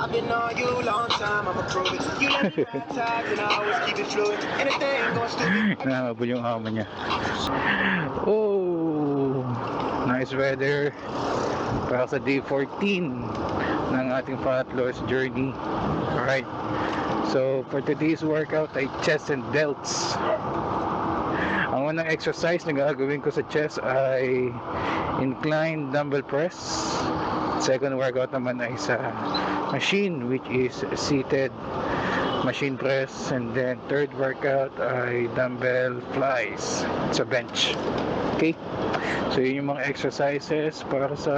I've been on you a long time, I'ma prove it. You let me and I always keep it fluid. Anything going stupid. Nakakabul yung amo niya. Oh, nice weather para sa day 14 ng ating Fat Loss journey. Alright. So, for today's workout ay chest and delts. Ang unang exercise na gagawin ko sa chest ay inclined dumbbell press. Second workout naman ay sa machine which is seated machine press and then third workout ay dumbbell flies. Sa bench. Okay? So yun yung mga exercises para sa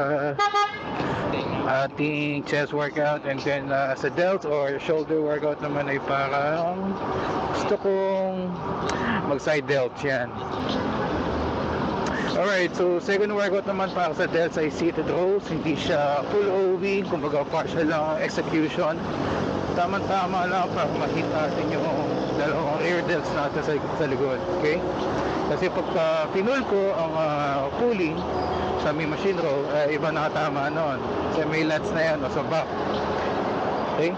ating chest workout and then uh, sa delts or shoulder workout naman ay parang gusto kong mag side delts yan Alright, so second workout naman para sa delts ay seated rows. Hindi siya full OV, kumbaga partial lang ang execution. Tama-tama lang para makita natin yung dalawang rear delts natin sa, sa likod. Okay? Kasi pagka pinul ko ang ah, pulling sa may machine row, eh, iba nakatama noon. Kasi may lats na yan o sa back. Okay?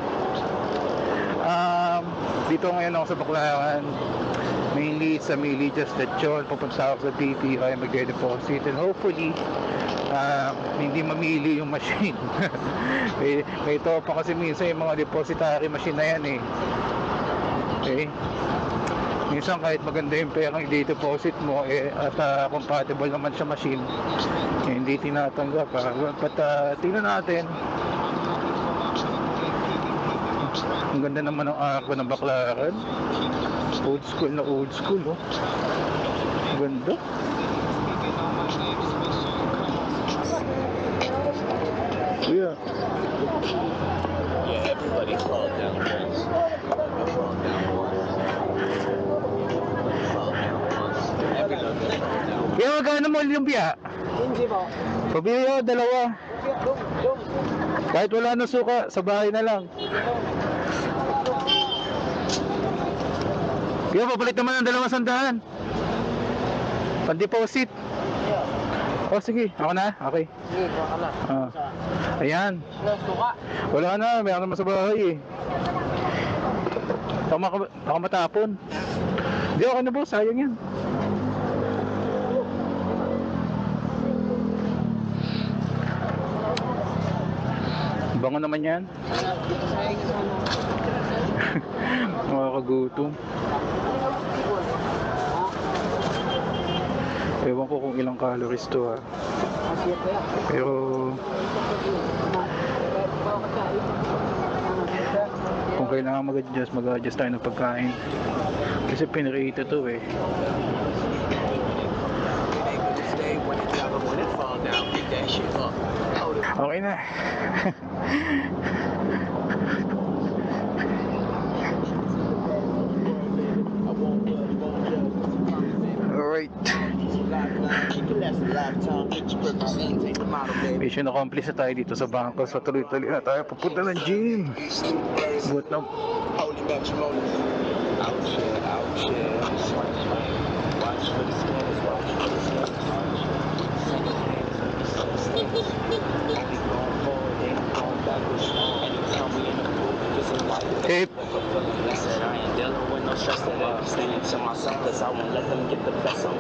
Dito ngayon ako sa Baclaran mainly sa Mili just lechon pupunta ako sa TPI mag-deposit and hopefully ah, hindi mamili yung machine. May, may ito pa kasi minsan yung mga depositary machine na yan eh. Okay minsan kahit maganda yung perang i-deposit mo eh, at ah, compatible naman sa machine eh, hindi tinatanggap ah. but ah, tingnan natin ang ganda naman ng arko ng baklaran old school na old school oh Ang ganda yeah Yeah, everybody calm down, please. Calm down. Calm down. Everybody calm down. kaya magkano mo yung biya Hindi po. pabili ako dalawa kahit wala na suka sa bahay na lang kaya papalit naman ng dalawang sandahan pan-deposit oh sige ako na okay Sige, kuha ka na. Ah. ayan Ano, suka? Wala na, meron naman sa bahay eh. Baka, baka matapon. Hindi, okay na boss, sayang yan. Bango naman yan. Makakagutom. Ewan ko kung ilang calories to ha. Pero kung kailangan mag-adjust, mag-adjust tayo ng pagkain. Kasi pinrito to eh. When it fall down, pick that shit up. Okay na. Alright. Mission accomplished na tayo dito sa bangko. So tuloy-tuloy na tayo. Papunta ng gym. Buat na. Out shit, out shit. Watch for the smokes, watch for the smokes. Hey, no I won't let them get the best of.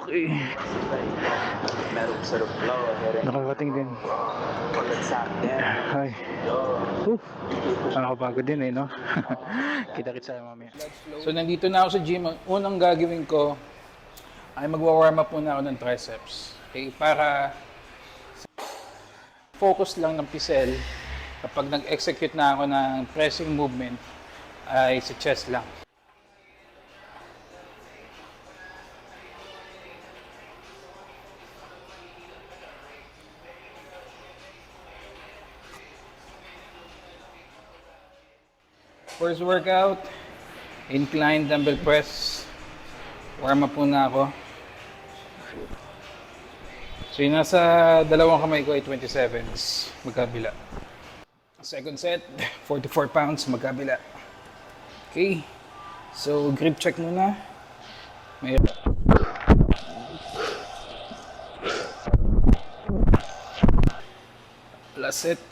Okay. Nakakating din. down. Ay. Uh, nakakapagod din eh, no? Kita-kits tayo mamaya. So, nandito na ako sa gym. Ang unang gagawin ko ay magwa-warm up muna ako ng triceps. Okay? Para focus lang ng pisel kapag nag-execute na ako ng pressing movement ay sa chest lang. First workout, incline dumbbell press. Warm up muna ako. So yung nasa dalawang kamay ko ay 27s magkabila. Second set, 44 pounds magkabila. Okay. So grip check muna. May Last set.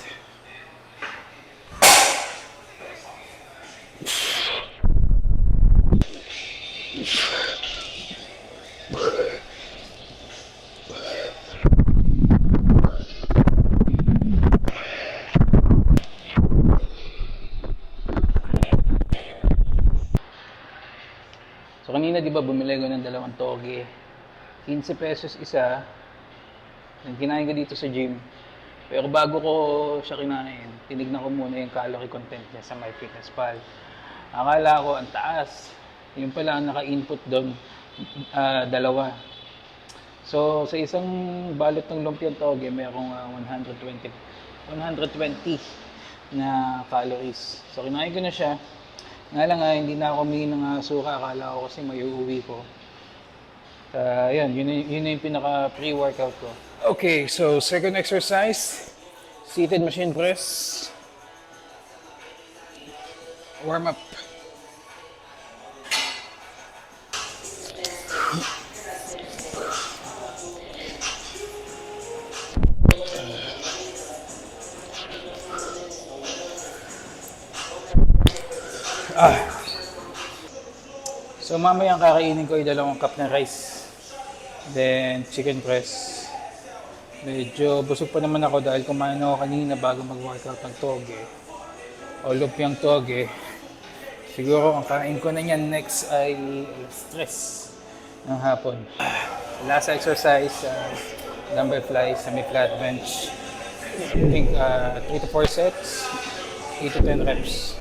So kanina di ba bumili ko ng dalawang toge. 15 pesos isa. Yung kinain ko dito sa gym. Pero bago ko siya kinain, tinignan ko muna yung calorie content niya sa MyFitnessPal. Akala ko ang taas. Yung pala ang naka-input doon, ah, dalawa. So sa isang balot ng lumpiang toge, mayroong ah, 120 120 na calories. So kinain ko na siya. Nga lang nga, hindi na ako humingi ng ah, suka. Akala ko kasi may uuwi ko. Uh, yun, yun, na- yun na yung pinaka pre-workout ko. Okay, so second exercise. Seated machine press. Warm up. So mamaya ang kakainin ko ay dalawang cup ng rice. Then chicken breast. Medyo busog pa naman ako dahil kumain ako kanina bago mag-workout ng toge. O lumpiang toge. Siguro ang kain ko na niyan next ay stress ng hapon. Last exercise, uh, dumbbell flies, semi-flat bench. I think uh, 3 to 4 sets, 8 to 10 reps.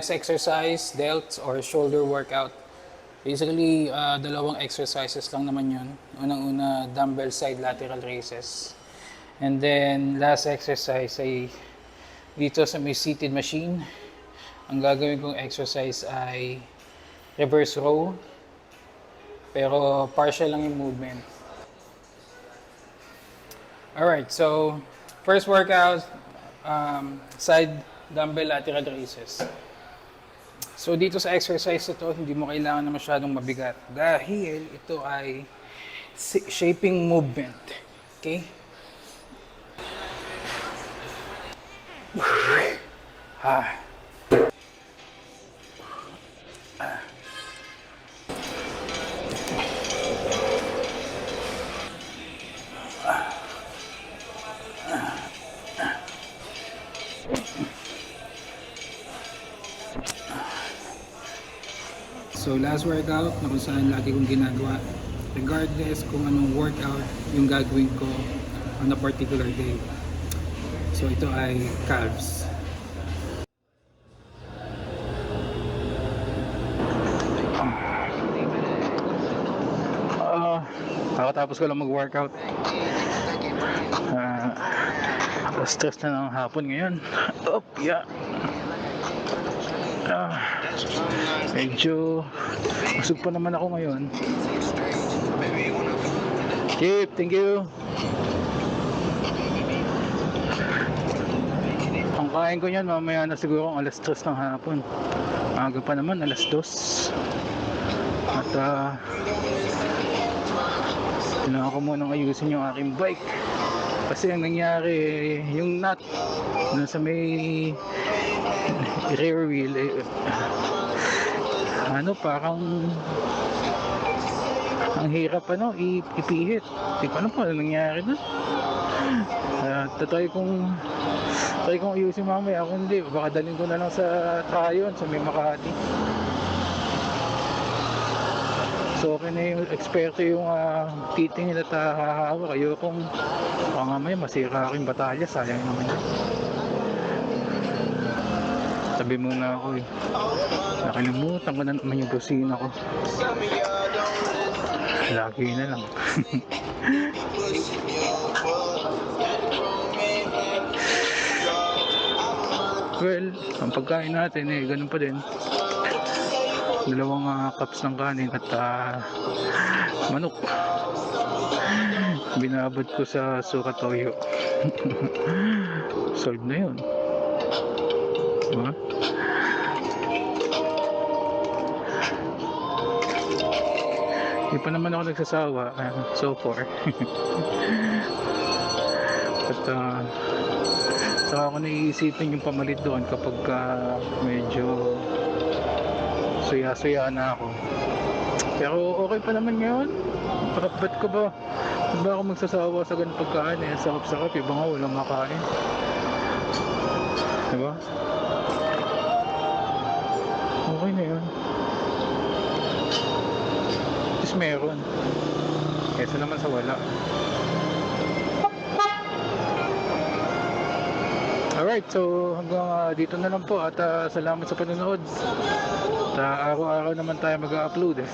Next exercise, delts or shoulder workout. Basically, uh, dalawang exercises lang naman yun. Unang-una, dumbbell side lateral raises. And then, last exercise ay dito sa may seated machine. Ang gagawin kong exercise ay reverse row. Pero partial lang yung movement. Alright, so first workout, um, side dumbbell lateral raises. So dito sa exercise na hindi mo kailangan na masyadong mabigat dahil ito ay shaping movement. Okay? Ah. Last workout na kung saan lagi kong ginagawa regardless kung anong workout yung gagawin ko on a particular day. So ito ay calves. Ah, kakatapos ko lang mag-workout. Ah, stress na ng hapon ngayon. Up, yeah. Ah, medyo busog pa naman ako ngayon. Chip, thank you. Ang kain ko niyan mamaya na siguro alas 3 ng hapon. Aga pa naman, alas 2. At ah, kailangan ko munang ayusin yung aking bike. Kasi ang nangyari, yung nut dun sa may rear wheel, eh, ano, parang ang hirap ano, ipihit. Di ko alam po ano nangyari doon. Uh, tatry kong try kong ayusin mamaya. Kung hindi, baka dalhin ko na lang sa Tryon, sa may Makati. So, okay na yung eksperto yung uh, titingin at uh, hahawak. Ayokong baka mamaya masira aking batalya. Sayang naman yun. Sabi muna ako eh. Nakalimutan ko na naman yung busina ko. Lagi na lang. Well, ang pagkain natin eh, ganun pa din. Dalawang ah, cups ng kanin at ah, manok. Binabad ko sa suka toyo. Solve na yun. Diba? Hindi pa naman ako nagsasawa ah, so far. At ah, saka ako naiisipin yung pamalit doon kapag ah, medyo suya-suya na ako. Pero okay pa naman ngayon. Ba't ba't ko ba? Ba ako magsasawa sa ganun pagkain eh? Sakap-sakap, iba nga walang makain. Diba? Okay na yun. Least meron. Kesa naman sa wala. Alright, so hanggang ah, dito na lang po at ah, salamat sa panonood. Ah, araw-araw naman tayo mag-upload eh.